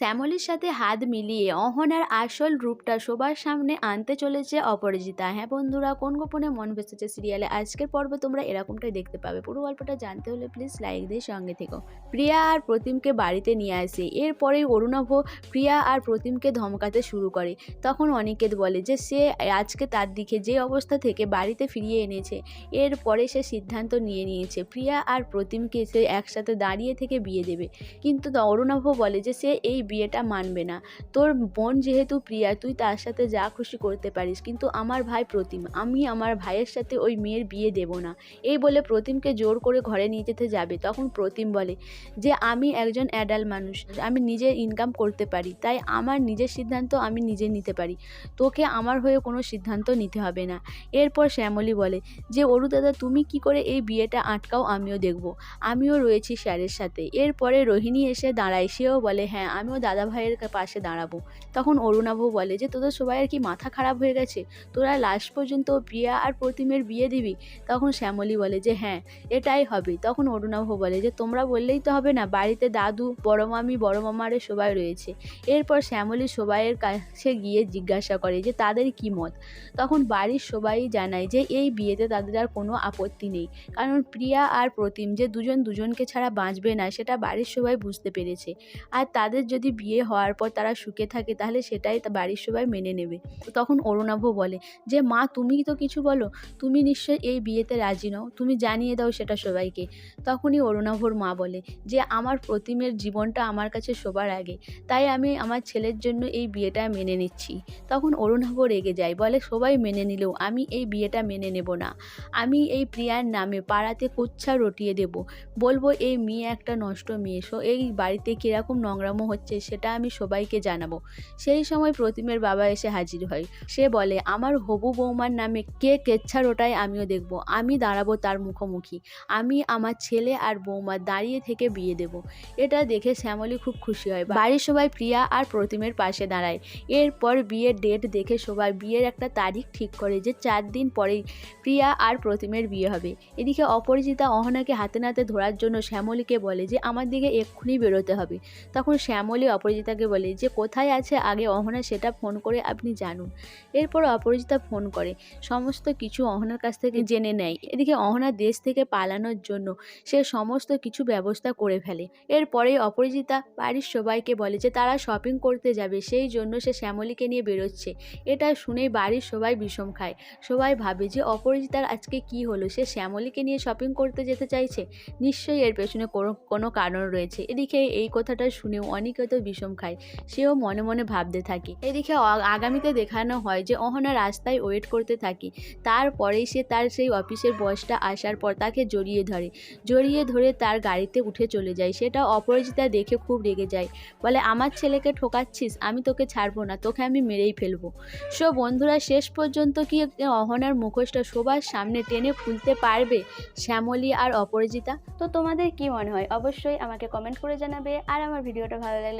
শ্যামলীর সাথে হাত মিলিয়ে অহনার আসল রূপটা সবার সামনে আনতে চলেছে অপরাজিতা। হ্যাঁ বন্ধুরা, কোন গোপনে মন ভেসেছে সিরিয়ালে আজকের পর্বে তোমরা এরকমটাই দেখতে পাবে। পুরো গল্পটা জানতে হলে প্লিজ লাইক দিয়ে সঙ্গে থেকো। প্রিয়া আর প্রতিমকে বাড়িতে নিয়ে আসে। এরপরেই অরুণাভ প্রিয়া আর প্রতিমকে ধমকাতে শুরু করে। তখন অনিকেত বলে যে, সে আজকে তার দিকে যে অবস্থা থেকে বাড়িতে ফিরিয়ে এনেছে, এরপরে সে সিদ্ধান্ত নিয়ে নিয়েছে। প্রিয়া আর প্রতিমকে সে একসাথে দাঁড়িয়ে থেকে বিয়ে দেবে। কিন্তু অরুণাভ বলে যে, সে এই বিয়েটা মানবে না। তোর বোন যেহেতু প্রিয়া, তুই তার সাথে যা খুশি করতে পারিস, কিন্তু আমার ভাই প্রতিম, আমি আমার ভাইয়ের সাথে ওই মেয়ের বিয়ে দেব না। এই বলে প্রতিমকে জোর করে ঘরে নিয়ে যেতে যাবে। তখন প্রতিম বলে যে, আমি একজন অ্যাডাল্ট মানুষ, আমি নিজে ইনকাম করতে পারি, তাই আমার নিজের সিদ্ধান্ত আমি নিজে নিতে পারি। তোকে আমার হয়ে কোনো সিদ্ধান্ত নিতে হবে না। এরপর শ্যামলী বলে যে, অরু দাদা, তুমি কি করে এই বিয়েটা আটকাও, আমিও দেখব। আমিও রয়েছি স্যারের সাথে। এরপরে রোহিণী এসে দাঁড়ায়, সেও বলে হ্যাঁ আমিও দাদা ভাইয়ের পাশে দাঁড়াবো। তখন অরুণাভ বলে যে, তোদের সবাইয়ের কি মাথা খারাপ হয়ে গেছে? তোরা লাস্ট পর্যন্ত প্রিয়া আর প্রতিমের বিয়ে দিবি? তখন শ্যামলী বলে যে হ্যাঁ এটাই হবে। তখন অরুণাভ বলে যে, তোমরা বললেই তো হবে না, বাড়িতে দাদু, বড় মামি, বড় মামারে সবাই রয়েছে। এরপর শ্যামলী সবাইয়ের কাছে গিয়ে জিজ্ঞাসা করে যে, তাদের কি মত? তখন বাড়ির সবাই জানায় যে, এই বিয়েতে তাদের আর কোনো আপত্তি নেই। কারণ প্রিয়া আর প্রতিম যে দুজন দুজনকে ছাড়া বাঁচবে না, সেটা বাড়ির সবাই বুঝতে পেরেছে। আর তাদের যদি বিয়ে হওয়ার পর তারা সুখে থাকে, তাহলে সেটাই বাড়ির সবাই মেনে নেবে। তখন অরুণাভ বলে, যে মা, তুমি তো কিছু বলো, তুমি নিশ্চয়ই এই বিয়েতে রাজি নও, তুমি জানিয়ে দাও সেটা সবাইকে। তখনই অরুণাভর মা বলে, যে আমার প্রতিমের জীবনটা আমার কাছে সবার আগে, তাই আমি আমার ছেলের জন্য এই বিয়েটা মেনে নিচ্ছি। তখন অরুণাভ রেগে যায়, বলে, সবাই মেনে নিলেও আমি এই বিয়েটা মেনে নেব না। আমি এই প্রিয়ার নামে পাড়াতে কুচ্ছা রটিয়ে দেব। বলব, এই মেয়ে একটা নষ্ট মেয়ে, সো এই বাড়িতে কীরকম নোংরামো হচ্ছে সেটা আমি সবাইকে জানাব। সেই সময় প্রতিমের বাবা এসে হাজির হয়। সে বলে, আমার হবু বৌমার নামে কে কেচ্ছা রোটায় আমিও দেখব। আমি দাঁড়াবো তার মুখোমুখি। আমি আমার ছেলে আর বৌমা দাঁড়িয়ে থেকে বিয়ে দেব। এটা দেখে শ্যামলী খুব খুশি হয়। বাড়ির সবাই প্রিয়া আর প্রতিমের পাশে দাঁড়ায়। এরপর বিয়ের ডেট দেখে সবাই বিয়ের একটা তারিখ ঠিক করে যে চার দিন পরেই প্রিয়া আর প্রতিমের বিয়ে হবে। এদিকে অপরিচিতা অহনাকে হাতে নাতে ধরার জন্য শ্যামলীকে বলে যে, আমার দিকে এক্ষুনি বেরোতে হবে। তখন শ্যামলী অপরিচিতাকে বলে, যে কোথায় আছে আগে অহনা সেটা ফোন করে আপনি জানুন। এরপর অপরিচিতা ফোন করে। সমস্ত কিছু অহনার কাছ থেকে জেনে নেয়। এদিকে অহনা দেশ থেকে পালানোর জন্য সে সমস্ত কিছু ব্যবস্থা করে ফেলে। এরপরেই অপরিচিতা বাড়ির সবাইকে বলে যে তারা শপিং করতে যাবে, সেই জন্য সে শ্যামলীকে নিয়ে বেরোচ্ছে। এটা শুনেই বাড়ির সবাই বিষম খায়। সবাই ভাবে যে অপরিচিতার আজকে কি হলো? সে শ্যামলীকে নিয়ে শপিং করতে যেতে চাইছে? নিশ্চয়ই এর পেছনে কোনো কোনো কারণ রয়েছে। এদিকে এই কথাটা শুনেও অনেকে তো বিষম খায়, সেও মনে মনে ভাবতে থাকে। এদিকে আগামীতে দেখানো হয় যে অহনা রাস্তায় ওয়েট করতে থাকে। তারপরেই সে তার সেই অফিসের বসটা আসার পর তাকে জড়িয়ে ধরে। জড়িয়ে ধরে তার গাড়িতে উঠে চলে যায়। সেটা অপরিচিতা দেখে খুব রেগে যায়। বলে, আমার ছেলেকে ঠোকাচ্ছিস? আমি তোকে ছাড়বো না। তোকে আমি মেরেই ফেলব। সো বন্ধুরা, শেষ পর্যন্ত কি অহনার মুখোশটা সবার সামনে টেনে খুলতে পারবে শ্যামলী আর অপরাজিতা? তো তোমাদের কি মনে হয়? অবশ্যই আমাকে কমেন্ট করে জানাবে। আর আমার ভিডিওটা ভালো লাগলে